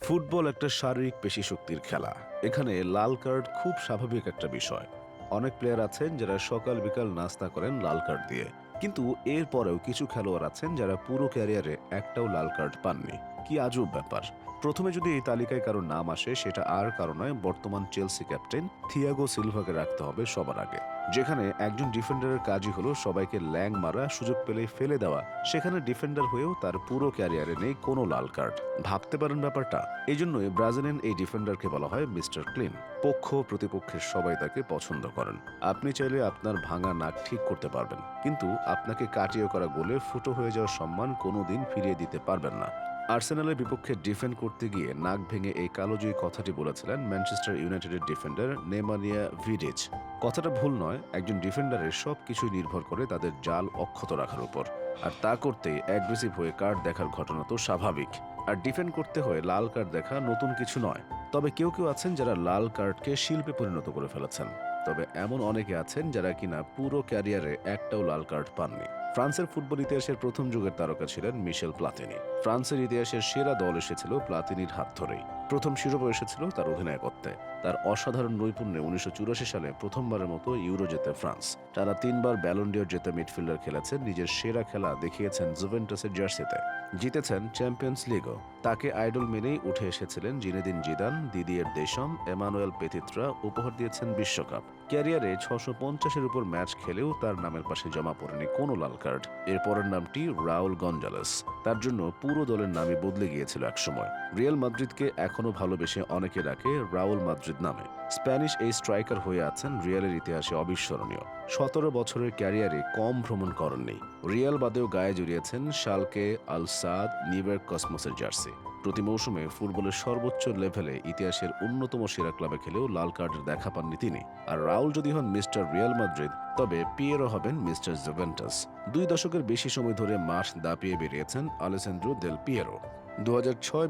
Football একটা শারীরিক পেশি শক্তির খেলা। এখানে লাল কার্ড খুব স্বাভাবিক একটা বিষয়। অনেক প্লেয়ার আছেন যারা সকাল বিকাল নাস্তা করেন লাল কার্ড দিয়ে। কিন্তু এরপরেও কিছু খেলোয়াড় আছেন যারা পুরো ক্যারিয়ারে একটাও লাল কার্ড পাননি। কি আজব ব্যাপার। প্রথমে যদি এই তালিকায় কারও নাম আসে, সেটা আর কারও নয়, বর্তমান চেলসি ক্যাপ্টেন থিয়াগো সিলভাকে রাখতে হবে সবার আগে। যেখানে একজন ডিফেন্ডারের কাজই হলো সবাইকে ল্যাং মারা, সুযোগ পেলে ফেলে দেওয়া। সেখানে ডিফেন্ডার হয়েও তার পুরো ক্যারিয়ারে নেই কোনো লাল কার্ড। ভাবতে পারেন ব্যাপারটা? এই জন্যই ব্রাজিলিয়ান এই ডিফেন্ডারকে বলা হয় মিস্টার ক্লিন। পক্ষ প্রতিপক্ষের সবাই তাকে পছন্দ করেন। আপনি চাইলে আপনার ভাঙা নাক ঠিক করতে পারবেন। কিন্তু আপনাকে কাটিয়ে করা গোলে ফুটো হয়ে যাওয়ার সম্মান কোনোদিন ফিরিয়ে দিতে পারবেন না। আর্সেনালের বিপক্ষে ডিফেন্ড করতে গিয়ে নাক ভেঙে এই কালোজয়ী কথাটি বলেছিলেন ম্যানচেস্টার ইউনাইটেডের ডিফেন্ডার নেমানিয়া ভিডিচ। কথাটা ভুল নয়, একজন ডিফেন্ডারের সব কিছুই নির্ভর করে তাদের জাল অক্ষত রাখার উপর। আর তা করতে অ্যাগ্রেসিভ হয়ে কার্ড দেখার ঘটনা তো স্বাভাবিক। আর ডিফেন্ড করতে হয়ে লাল কার্ড দেখা নতুন কিছু নয়। তবে কেউ কেউ আছেন যারা লাল কার্ডকে শিল্পে পরিণত করে ফেলেছেন। তবে এমন অনেকে আছেন যারা কিনা পুরো ক্যারিয়ারে একটাও লাল কার্ড পাননি। ফ্রান্সের ফুটবল ইতিহাসের প্রথম যুগের তারকা ছিলেন মিশেল প্লাতিনি। ফ্রান্সের ইতিহাসের সেরা দল এসেছিল প্লাতিনির হাত ধরেই। প্রথম শিরোপা এসেছিল তার অধিনায়কত্বে। তার অসাধারণ নৈপুণ্যে উনিশশো চুরাশি সালে প্রথমবারের মতো ইউরো জেতে ফ্রান্স। টানা তিনবার ব্যালন্ডিয়র জেতে মিডফিল্ডার খেলেছেন, নিজের সেরা খেলা দেখিয়েছেন জুভেন্টাসের জার্সিতে। জিতেছেন চ্যাম্পিয়ন্স লিগও। তাকে আইডল মেনেই উঠে এসেছিলেন Zinedine Zidane, Didier Deschamps, Emmanuel পেতিত্রা, উপহার দিয়েছেন বিশ্বকাপ। ক্যারিয়ারে ছশো পঞ্চাশের উপর ম্যাচ খেলেও তার নামের পাশে জমা পড়েনি কোনো লাল কার্ড। এর পরের নামটি রাউল গঞ্জালেস। তার জন্য পুরো দলের নামে বদলে গিয়েছিল একসময়। রিয়াল মাদ্রিদকে এখনও ভালোবেসে অনেকে ডাকে রাউল মাদ্রিদ নামে। স্প্যানিশ এই স্ট্রাইকার হয়ে আছেন রিয়ালের ইতিহাসে অবিস্মরণীয়। সতেরো বছরের ক্যারিয়ারে কম ভ্রমণ করেননি। রিয়াল বাদেও গায়ে জড়িয়েছেন শালকে আল সাদ নিউইয়র্ক কসমোসের জার্সি। প্রতি মৌসুমে ফুটবলের সর্বোচ্চ লেভেলে ইতিহাসের অন্যতম সেরা ক্লাবে খেলেও লাল কার্ডের দেখা পাননি তিনি। আর রাউল যদি হন মিস্টার রিয়াল মাদ্রিদ, তবে পিয়েরো হবেন মিস্টার জুভেন্টাস। দুই দশকের বেশি সময় ধরে মাঠ দাপিয়ে বেরিয়েছেন আলেসেন্দ্রো দেল পিয়েরো। দু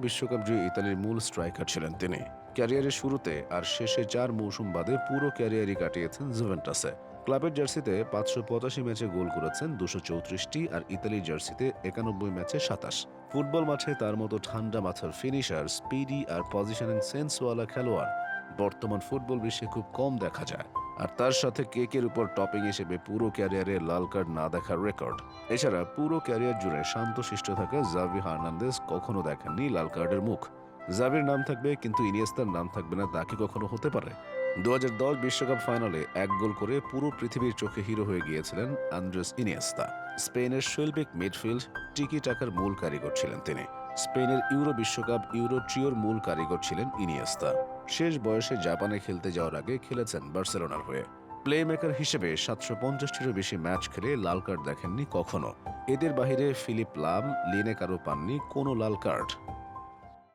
বিশ্বকাপ জয়ী ইতালির মূল স্ট্রাইকার ছিলেন তিনি। ক্যারিয়ারের শুরুতে আর শেষে চার মৌসুম বাদে পুরো ক্যারিয়ারই কাটিয়েছেন জুভেন্টাসে। ক্লাবের জার্সিতে পাঁচশো পঁচাশি ম্যাচে গোল করেছেন, দুশো চৌত্রিশটি, আর ইতালির জার্সিতে একানব্বই ম্যাচে সাতাশ। ফুটবল মাঠে তার মতো ঠান্ডা মাথার ফিনিশার স্পিডি আর পজিশনিং সেন্সওয়ালা খেলোয়াড় বর্তমান ফুটবল বিশ্বে খুব কম দেখা যায়। আর তার সাথে কেকের উপর টপিং হিসেবে পুরো ক্যারিয়ারে লাল কার্ড না দেখার রেকর্ড এছাড়া পুরো ক্যারিয়ার জুড়ে শান্তশিষ্ট থাকা জাভি হার্নান্দেজ কখনো দেখেননি লাল কার্ডের মুখ। জাভির নাম থাকবে, কিন্তু ইনিয়েস্তার নাম থাকবে না, তা কি কখনো হতে পারে? দু বিশ্বকাপ ফাইনালে এক গোল করে পুরো পৃথিবীর চোখে হিরো হয়ে গিয়েছিলেন আন্দ্রেস ইনিয়েস্তা। স্পেনের শৈল্পিক মিডফিল্ড টিকি টাকার মূল কারিগর ছিলেন তিনি। স্পেনের ইউরো বিশ্বকাপ ইউরো ট্রিওর মূল কারিগর ছিলেন ইনিয়েস্তা। শেষ বয়সে জাপানে খেলতে যাওয়ার আগে খেলেছেন বার্সেলোনার হয়ে। প্লে মেকার হিসেবে সাতশো পঞ্চাশটিরও বেশি ম্যাচ খেলে লাল কার্ড দেখেননি কখনো। এদের বাহিরে ফিলিপ লাম লিনে কারও পাননি কোনো লাল কার্ড।